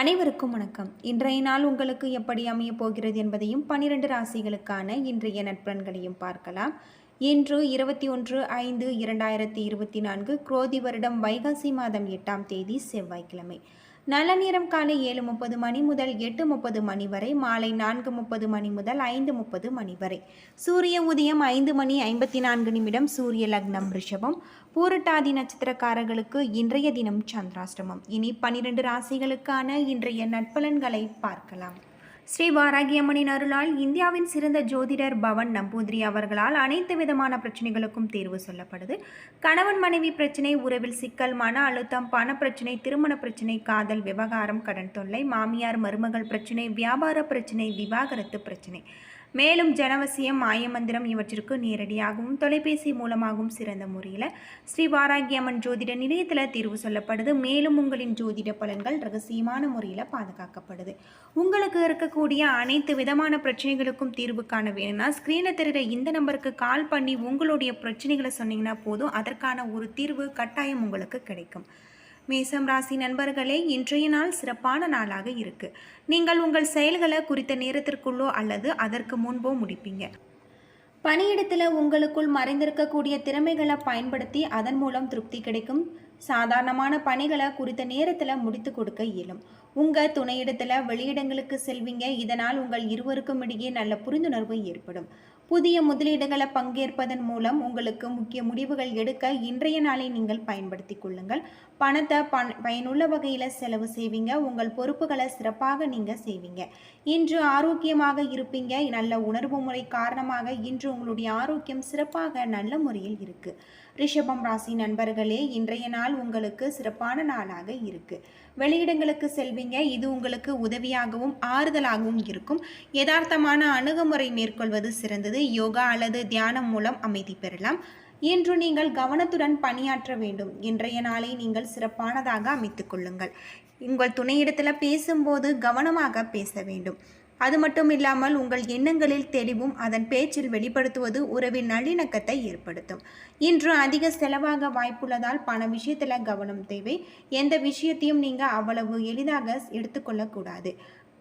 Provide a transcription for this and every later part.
அனைவருக்கும் வணக்கம். இன்றைய நாள் உங்களுக்கு எப்படி அமையப் போகிறது என்பதையும் பன்னிரண்டு ராசிகளுக்கான இன்றைய நட்பன்களையும் பார்க்கலாம். இன்று இருபத்தி ஒன்று ஐந்து இரண்டாயிரத்தி இருபத்தி நான்கு குரோதி வருடம் வைகாசி மாதம் எட்டாம் தேதி செவ்வாய்க்கிழமை. நல்ல நேரம் காலை ஏழு முப்பது மணி முதல் எட்டு முப்பது மணி வரை மாலை நான்கு முப்பது மணி முதல் ஐந்து முப்பது மணி வரை. சூரிய உதயம் ஐந்து மணி ஐம்பத்தி நான்கு நிமிடம் சூரிய லக்னம் ரிஷபம். பூரட்டாதி நட்சத்திரக்காரர்களுக்கு இன்றைய தினம் சந்திராஷ்டமம். இனி பனிரெண்டு ராசிகளுக்கான இன்றைய நட்பலன்களை பார்க்கலாம். ஸ்ரீ பாராகியம்மனின் அருளால் இந்தியாவின் சிறந்த ஜோதிடர் பவன் நம்பூதிரி அவர்களால் அனைத்து விதமான பிரச்சனைகளுக்கும் தீர்வு சொல்லப்படுது. கணவன் மனைவி பிரச்சனை உறவில் சிக்கல் மன அழுத்தம் பண பிரச்சனை திருமண பிரச்சனை காதல் விவகாரம் கடன் தொல்லை மாமியார் மருமகள் பிரச்சனை வியாபார பிரச்சனை விவாகரத்து பிரச்சனை. மேலும் ஜனவசியம் மாயமந்திரம் இவற்றிற்கு நேரடியாகவும் தொலைபேசி மூலமாகவும் சிறந்த முறையில் ஸ்ரீ வாராகியம்மன் ஜோதிட நிலையத்தில் தீர்வு சொல்லப்படுது. மேலும் உங்களின் ஜோதிட பலன்கள் ரகசியமான முறையில் பாதுகாக்கப்படுது. உங்களுக்கு இருக்கக்கூடிய அனைத்து விதமான பிரச்சனைகளுக்கும் தீர்வு காண வேணும்னா ஸ்க்ரீனில் தெரிகிற இந்த நம்பருக்கு கால் பண்ணி உங்களுடைய பிரச்சனைகளை சொன்னீங்கன்னா போதும். அதற்கான ஒரு தீர்வு கட்டாயம் உங்களுக்கு கிடைக்கும். மேசம் ராசி நண்பர்களே இன்றைய நாள் சிறப்பான நாளாக இருக்கு. நீங்கள் உங்கள் செயல்களை குறித்த நேரத்திற்குள்ளோ அல்லது அதற்கு முன்போ முடிப்பீங்க. பணியிடத்தில் உங்களுக்குள் மறைந்திருக்கக்கூடிய திறமைகளை பயன்படுத்தி அதன் மூலம் திருப்தி கிடைக்கும். சாதாரணமான பணிகளை குறித்த நேரத்தில் முடித்து கொடுக்க இயலும். உங்கள் துணையிடத்தில் வெளியிடங்களுக்கு செல்வீங்க. இதனால் உங்கள் இருவருக்கும் இடையே நல்ல புரிந்துணர்வு ஏற்படும். புதிய முதலீடுகளை பங்கேற்பதன் மூலம் உங்களுக்கு முக்கிய முடிவுகள் எடுக்க இன்றைய நாளை நீங்கள் பயன்படுத்தி கொள்ளுங்கள். பணத்தை பண் பயனுள்ள வகையில் செலவு செய்வீங்க. உங்கள் பொறுப்புகளை சிறப்பாக நீங்கள் செய்வீங்க. இன்று ஆரோக்கியமாக இருப்பீங்க. நல்ல உணர்வு முறை காரணமாக இன்று உங்களுடைய ஆரோக்கியம் சிறப்பாக நல்ல முறையில் இருக்குது ரிஷபம் ராசி நண்பர்களே இன்றைய நாள் உங்களுக்கு சிறப்பான நாளாக இருக்கு. வெளியிடங்களுக்கு செல்வீங்க. இது உங்களுக்கு உதவியாகவும் ஆறுதலாகவும் இருக்கும். யதார்த்தமான அணுகுமுறை மேற்கொள்வது சிறந்தது. யோகா அல்லது தியானம் மூலம் அமைதி பெறலாம். இன்று நீங்கள் கவனத்துடன் பணியாற்ற வேண்டும். இன்றைய நாளை நீங்கள் சிறப்பானதாக அமைத்துக் கொள்ளுங்கள். உங்கள் துணையிடத்தில் பேசும்போது கவனமாக பேச வேண்டும். அது மட்டும் இல்லாமல் உங்கள் எண்ணங்களில் தெளிவும் அதன் பேச்சில் வெளிப்படுத்துவது உறவின் நல்லிணக்கத்தை ஏற்படுத்தும். இன்று அதிக செலவாக வாய்ப்புள்ளதால் பண விஷயத்தில் கவனம் தேவை. எந்த விஷயத்தையும் நீங்கள் அவ்வளவு எளிதாக எடுத்துக்கொள்ளக்கூடாது.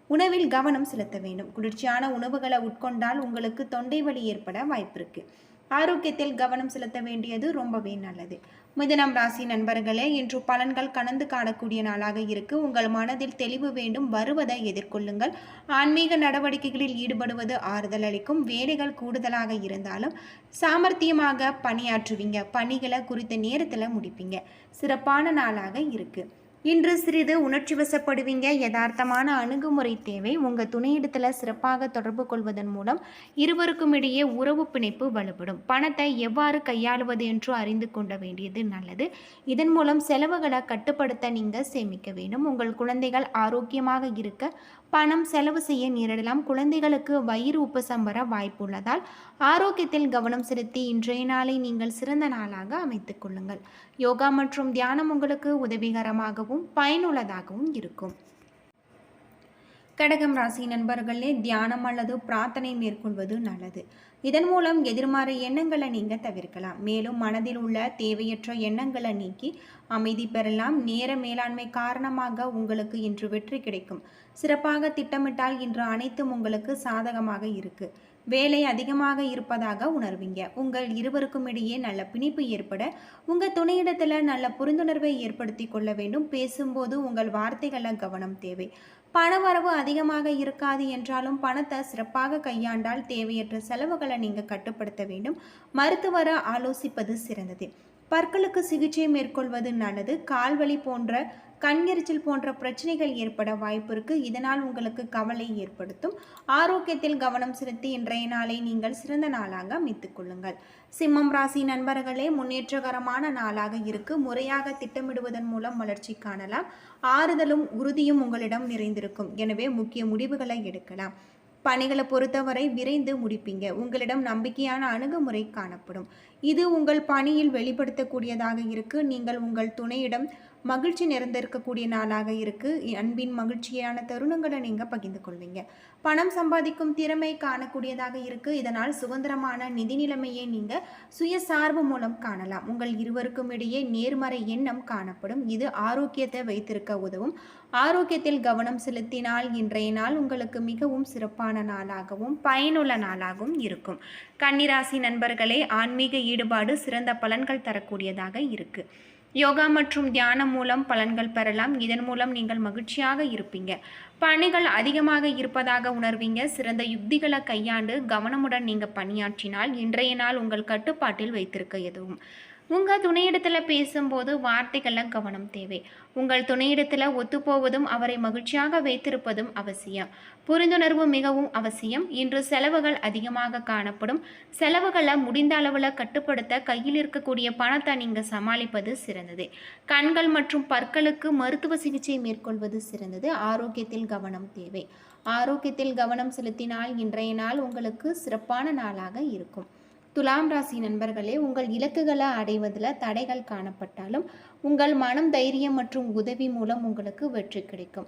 உணவில் கவனம் செலுத்த வேண்டும். குளிர்ச்சியான உணவுகளை உட்கொண்டால் உங்களுக்கு தொண்டை வலி ஏற்பட வாய்ப்பிருக்கு. ஆரோக்கியத்தில் கவனம் செலுத்த வேண்டியது ரொம்பவே நல்லது. மிதனம் ராசி நண்பர்களே இன்று பலன்கள் கலந்து காணக்கூடிய நாளாக இருக்கு. உங்கள் மனதில் தெளிவு வேண்டும் வருவதை எதிர்கொள்ளுங்கள். ஆன்மீக நடவடிக்கைகளில் ஈடுபடுவது ஆறுதல் அளிக்கும். வேலைகள் கூடுதலாக இருந்தாலும் சாமர்த்தியமாக பணியாற்றுவீங்க. பணிகளை குறித்த நேரத்தில் முடிப்பீங்க. சிறப்பான நாளாக இருக்குது இன்று சிறிது உணர்ச்சி வசப்படுவீங்க. யதார்த்தமான அணுகுமுறை தேவை. உங்கள் துணையிடத்தில் சிறப்பாக தொடர்பு கொள்வதன் மூலம் இருவருக்கும் இடையே உறவு பிணைப்பு வலுப்படும். பணத்தை எவ்வாறு கையாளுவது என்று அறிந்து கொள்ள வேண்டியது நல்லது. இதன் மூலம் செலவுகளை கட்டுப்படுத்த நீங்கள் சேமிக்க வேண்டும். உங்கள் குழந்தைகள் ஆரோக்கியமாக இருக்க பணம் செலவு செய்ய நேரிடலாம். குழந்தைகளுக்கு வயிறு உப்பசம் வர வாய்ப்புள்ளதால் ஆரோக்கியத்தில் கவனம் செலுத்தி இன்றைய நாளை நீங்கள் சிறந்த நாளாக அமைத்துக் கொள்ளுங்கள். யோகா மற்றும் தியானம் உங்களுக்கு உதவிகரமாக உதவிகரமாகவும் பயனுள்ளதாகவும் இருக்கும். கடகம் ராசி நண்பர்களே தியானம் அல்லது பிரார்த்தனை மேற்கொள்வது நல்லது. இதன் மூலம் எதிர்மறை எண்ணங்களை நீங்கள் தவிர்க்கலாம். மேலும் மனதில் உள்ள தேவையற்ற எண்ணங்களை நீக்கி அமைதி பெறலாம். நேர மேலாண்மை காரணமாக உங்களுக்கு இன்று வெற்றி கிடைக்கும். சிறப்பாக திட்டமிட்டால் இன்று அனைத்தும் உங்களுக்கு சாதகமாக இருக்கு. வேலை அதிகமாக இருப்பதாக உணர்வீங்க. உங்கள் இருவருக்கும் இடையே நல்ல பிணைப்பு ஏற்பட உங்கள் துணையிடத்தில் நல்ல புரிந்துணர்வை ஏற்படுத்தி கொள்ள வேண்டும். பேசும்போது உங்கள் வார்த்தைகளில் கவனம் தேவை. பணவரவு அதிகமாக இருக்காது என்றாலும் பணத்தை சிறப்பாக கையாண்டால் தேவையற்ற செலவுகளை நீங்கள் கட்டுப்படுத்த வேண்டும். மருத்துவரை ஆலோசிப்பது சிறந்தது. பற்களுக்கு சிகிச்சை மேற்கொள்வது நல்லது. கால்வலி போன்ற கண் எரிச்சல் போன்ற பிரச்சனைகள் ஏற்பட வாய்ப்பு இருக்கு. இதனால் உங்களுக்கு கவலை ஏற்படுத்தும். ஆரோக்கியத்தில் கவனம் செலுத்தி இன்றைய நாளை நீங்கள் சிறந்த நாளாக அமைத்துக் கொள்ளுங்கள். சிம்மம் ராசி நண்பர்களே முன்னேற்றகரமான நாளாக இருக்கு. முறையாக திட்டமிடுவதன் மூலம் வளர்ச்சி காணலாம். ஆறுதலும் உறுதியும் உங்களிடம் நிறைந்திருக்கும். எனவே முக்கிய முடிவுகளை எடுக்கலாம். பணிகளை பொறுத்தவரை விரைந்து முடிப்பீங்க. உங்களிடம் நம்பிக்கையான அணுகுமுறை காணப்படும். இது உங்கள் பணியில் வெளிப்படுத்தக்கூடியதாக இருக்கு. நீங்கள் உங்கள் துணையிடம் மகிழ்ச்சி நிறைந்திருக்கக்கூடிய நாளாக இருக்குது அன்பின் மகிழ்ச்சியான தருணங்களை நீங்கள் பகிர்ந்து கொள்வீங்க. பணம் சம்பாதிக்கும் திறமை காணக்கூடியதாக இருக்குது இதனால் சுதந்திரமான நிதி நிலைமையை நீங்கள் சுயசார்பு மூலம் காணலாம். உங்கள் இருவருக்கும் இடையே நேர்மறை எண்ணம் காணப்படும். இது ஆரோக்கியத்தை வைத்திருக்க உதவும். ஆரோக்கியத்தில் கவனம் செலுத்தினால் இன்றைய நாள் உங்களுக்கு மிகவும் சிறப்பான நாளாகவும் பயனுள்ள நாளாகவும் இருக்கும். கன்னிராசி நண்பர்களே ஆன்மீக ஈடுபாடு சிறந்த பலன்கள் தரக்கூடியதாக இருக்குது யோகா மற்றும் தியானம் மூலம் பலன்கள் பெறலாம். இதன் மூலம் நீங்கள் மகிழ்ச்சியாக இருப்பீங்க. பணிகள் அதிகமாக இருப்பதாக உணர்வீங்க. சிறந்த யுக்திகளை கையாண்டு கவனமுடன் நீங்கள் பணியாற்றினால் இன்றைய நாள் உங்கள் கட்டுப்பாட்டில் வைத்திருக்க எதுவும் உங்கள் துணையிடத்தில் பேசும்போது வார்த்தைகளில் கவனம் தேவை. உங்கள் துணையிடத்தில் ஒத்துப்போவதும் அவரை மகிழ்ச்சியாக வைத்திருப்பதும் அவசியம். புரிந்துணர்வு மிகவும் அவசியம். இன்று செலவுகள் அதிகமாக காணப்படும். செலவுகளை முடிந்த அளவில் கட்டுப்படுத்த கையில் இருக்கக்கூடிய பணத்தை நீங்கள் சமாளிப்பது சிறந்தது. கண்கள் மற்றும் பற்களுக்கு மருத்துவ சிகிச்சை மேற்கொள்வது சிறந்தது. ஆரோக்கியத்தில் கவனம் தேவை. ஆரோக்கியத்தில் கவனம் செலுத்தினால் இன்றைய நாள் உங்களுக்கு சிறப்பான நாளாக இருக்கும். துலாம் ராசி நண்பர்களே உங்கள் இலக்குகளை அடைவதில் தடைகள் காணப்பட்டாலும் உங்கள் மனம் தைரியம் மற்றும் உதவி மூலம் உங்களுக்கு வெற்றி கிடைக்கும்.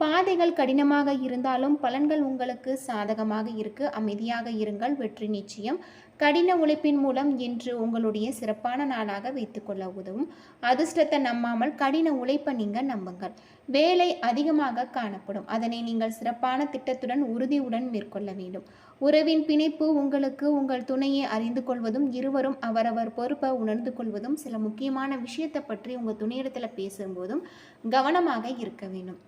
பாதைகள் கடினமாக இருந்தாலும் பலன்கள் உங்களுக்கு சாதகமாக இருக்கு. அமைதியாக இருங்கள். வெற்றி நிச்சயம். கடின உழைப்பின் மூலம் இன்று உங்களுடைய சிறப்பான நாளாக வைத்துக்கொள்ள உதவும். அதிர்ஷ்டத்தை நம்பாமல் கடின உழைப்பை நீங்கள் நம்புங்கள். வேலை அதிகமாக காணப்படும். அதனை நீங்கள் சிறப்பான திட்டத்துடன் உறுதியுடன் மேற்கொள்ள வேண்டும். உறவின் பிணைப்பு உங்களுக்கு உங்கள் துணையை அறிந்து கொள்வதும் இருவரும் அவரவர் பொறுப்பை உணர்ந்து கொள்வதும் சில முக்கியமான விஷயத்தை பற்றி உங்கள் துணையிடத்தில் பேசும்போதும் கவனமாக இருக்க வேண்டும்.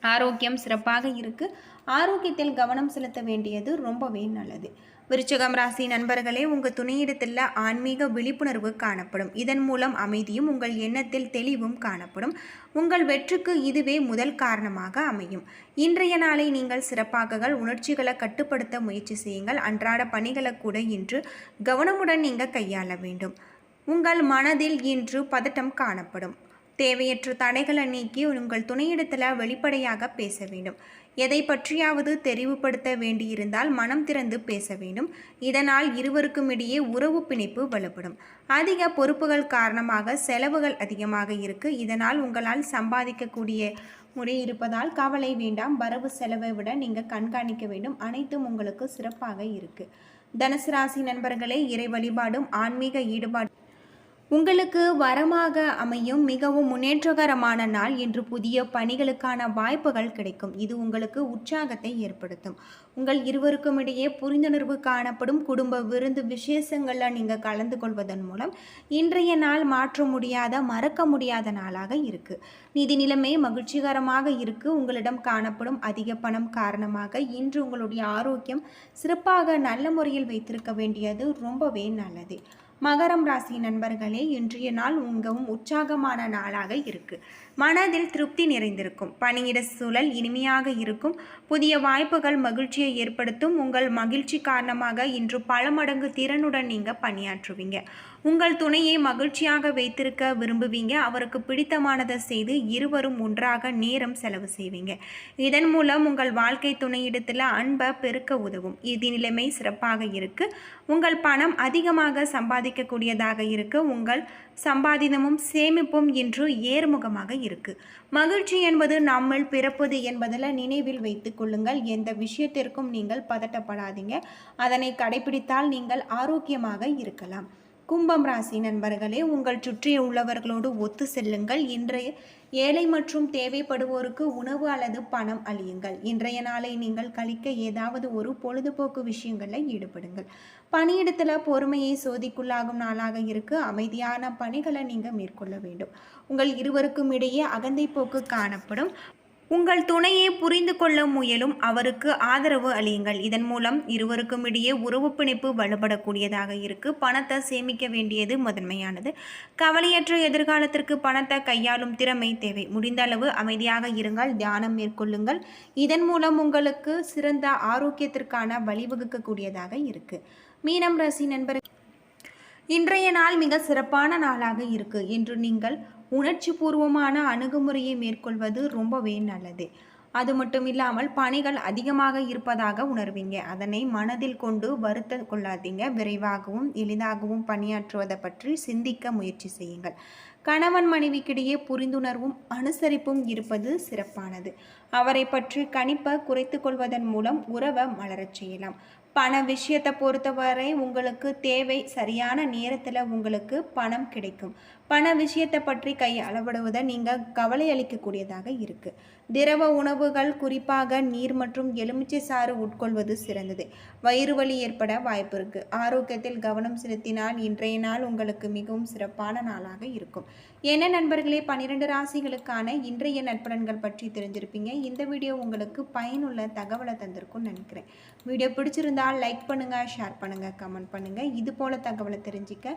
ஆரோக்கியம் சிறப்பாக இருக்குது ஆரோக்கியத்தில் கவனம் செலுத்த வேண்டியது ரொம்பவே நல்லது. விருச்சகம் ராசி நண்பர்களே உங்கள் துணையிடத்தில் ஆன்மீக விழிப்புணர்வு காணப்படும். இதன் மூலம் அமைதியும் உங்கள் எண்ணத்தில் தெளிவும் காணப்படும். உங்கள் வெற்றிக்கு இதுவே முதல் காரணமாக அமையும். இன்றைய நாளை நீங்கள் சிறப்பாககள் உணர்ச்சிகளை கட்டுப்படுத்த முயற்சி செய்யுங்கள். அன்றாட பணிகளை கூட இன்று கவனமுடன் நீங்கள் கையாள வேண்டும். உங்கள் மனதில் இன்று பதட்டம் காணப்படும். தேவையற்ற தடைகளை நீக்கி உங்கள் துணையிடத்தில் வெளிப்படையாக பேச வேண்டும். எதை பற்றியாவது தெரிவுபடுத்த வேண்டியிருந்தால் மனம் திறந்து பேச வேண்டும். இதனால் இருவருக்கும் இடையே உறவு பிணைப்பு வலுப்படும். அதிக பொறுப்புகள் காரணமாக செலவுகள் அதிகமாக இருக்கு. இதனால் உங்களால் சம்பாதிக்கக்கூடிய முறை இருப்பதால் கவலை வேண்டாம். வரவு செலவை விட நீங்கள் கண்காணிக்க வேண்டும். அனைத்தும் உங்களுக்கு சிறப்பாக இருக்கு. தனுசு ராசி நண்பர்களே இறை வழிபாடும் ஆன்மீக ஈடுபாடு உங்களுக்கு வரமாக அமையும் மிகவும் முன்னேற்றகரமான நாள் இன்று புதிய பணிகளுக்கான வாய்ப்புகள் கிடைக்கும். இது உங்களுக்கு உற்சாகத்தை ஏற்படுத்தும். உங்கள் இருவருக்கும் இடையே புரிந்துணர்வு காணப்படும். குடும்ப விருந்து விசேஷங்களில் நீங்கள் கலந்து கொள்வதன் மூலம் இன்றைய நாள் மாற்ற முடியாத மறக்க முடியாத நாளாக இருக்குது நிதி நிலைமை மகிழ்ச்சிகரமாக இருக்குது உங்களிடம் காணப்படும் அதிக பணம் காரணமாக இன்று உங்களுடைய ஆரோக்கியம் சிறப்பாக நல்ல முறையில் வைத்திருக்க வேண்டியது ரொம்பவே நல்லது. மகரம் ராசி நண்பர்களே இன்றைய நாள் உங்கவும் உற்சாகமான நாளாக இருக்கு. மனதில் திருப்தி நிறைந்திருக்கும். பணியிட சூழல் இனிமையாக இருக்கும். புதிய வாய்ப்புகள் மகிழ்ச்சியை ஏற்படுத்தும். உங்கள் மகிழ்ச்சி காரணமாக இன்று பல மடங்கு திறனுடன் நீங்கள் பணியாற்றுவீங்க. உங்கள் துணையை மகிழ்ச்சியாக வைத்திருக்க விரும்புவீங்க. அவருக்கு பிடித்தமானதை செய்து இருவரும் ஒன்றாக நேரம் செலவு செய்வீங்க. இதன் மூலம் உங்கள் வாழ்க்கை துணையிடத்தில் அன்பை பெருக்க உதவும். இது நிலைமை சிறப்பாக இருக்குது உங்கள் பணம் அதிகமாக சம்பாதிக்கக்கூடியதாக இருக்கு. உங்கள் சம்பாதிதமும் சேமிப்பும் இன்று ஏர்முகமாக இருக்கு. மகிழ்ச்சி என்பது நம்மள் பிறப்பது என்பதில் நினைவில் வைத்து கொள்ளுங்கள். எந்த விஷயத்திற்கும் நீங்கள் பதட்டப்படாதீங்க. அதனை கடைபிடித்தால் நீங்கள் ஆரோக்கியமாக இருக்கலாம். கும்பம் ராசி நண்பர்களே உங்கள் சுற்றி உள்ளவர்களோடு ஒத்து செல்லுங்கள். இன்றைய ஏழை மற்றும் தேவைப்படுவோருக்கு உணவு அல்லது பணம் அழியுங்கள் இன்றைய நாளை நீங்கள் கழிக்க ஏதாவது ஒரு பொழுதுபோக்கு விஷயங்களில் ஈடுபடுங்கள். பணியிடத்தில் பொறுமையை சோதிக்குள்ளாகும் நாளாக இருக்கு. அமைதியான பணிகளை நீங்கள் மேற்கொள்ள வேண்டும். உங்கள் இருவருக்கும் இடையே அகந்தை போக்கு காணப்படும். உங்கள் துணையை புரிந்து கொள்ள முயலும் அவருக்கு ஆதரவு அளியுங்கள். இதன் மூலம் இருவருக்கும் இடையே உறவு பிணைப்பு வலுப்படக்கூடியதாக இருக்கு. பணத்தை சேமிக்க வேண்டியது முதன்மையானது. கவலையற்ற எதிர்காலத்திற்கு பணத்தை கையாளும் திறமை தேவை. முடிந்த அளவு அமைதியாக இருங்கள். தியானம் மேற்கொள்ளுங்கள். இதன் மூலம் உங்களுக்கு சிறந்த ஆரோக்கியத்திற்கான வழிவகுக்கக்கூடியதாக இருக்கு. மீனம் ராசி நண்பர் இன்றைய நாள் மிக சிறப்பான நாளாக இருக்கு என்று நீங்கள் உணர்ச்சி பூர்வமான அணுகுமுறையை மேற்கொள்வது ரொம்பவே நல்லது. அது மட்டும் இல்லாமல் பணிகள் அதிகமாக இருப்பதாக உணர்வீங்க. அதனை மனதில் கொண்டு வருத்த கொள்ளாதீங்க. விரைவாகவும் எளிதாகவும் பணியாற்றுவதை பற்றி சிந்திக்க முயற்சி செய்யுங்கள். கணவன் மனைவிக்கிடையே புரிந்துணர்வும் அனுசரிப்பும் இருப்பது சிறப்பானது. அவரை பற்றி கணிப்பை குறைத்து கொள்வதன் மூலம் உறவை மலரச் செய்யலாம். பண விஷயத்தை பொறுத்தவரை உங்களுக்கு தேவை சரியான நேரத்தில் உங்களுக்கு பணம் கிடைக்கும். பண விஷயத்தை பற்றி கை அளவிடுவதை நீங்கள் கவலை அளிக்கக்கூடியதாக இருக்குது திரவ உணவுகள் குறிப்பாக நீர் மற்றும் எலுமிச்சை சாறு உட்கொள்வது சிறந்தது. வயிறு வலி ஏற்பட வாய்ப்பு இருக்குது ஆரோக்கியத்தில் கவனம் செலுத்தினால் இன்றைய நாள் உங்களுக்கு மிகவும் சிறப்பான நாளாக இருக்கும். என்ன நண்பர்களே பன்னிரெண்டு ராசிகளுக்கான இன்றைய நட்பலன்கள் பற்றி தெரிஞ்சிருப்பீங்க. இந்த வீடியோ உங்களுக்கு பயனுள்ள தகவலை தந்திருக்கும்னு நினைக்கிறேன். வீடியோ பிடிச்சிருந்தால் லைக் பண்ணுங்கள் ஷேர் பண்ணுங்கள் கமெண்ட் பண்ணுங்கள் இது போல தகவலை தெரிஞ்சுக்க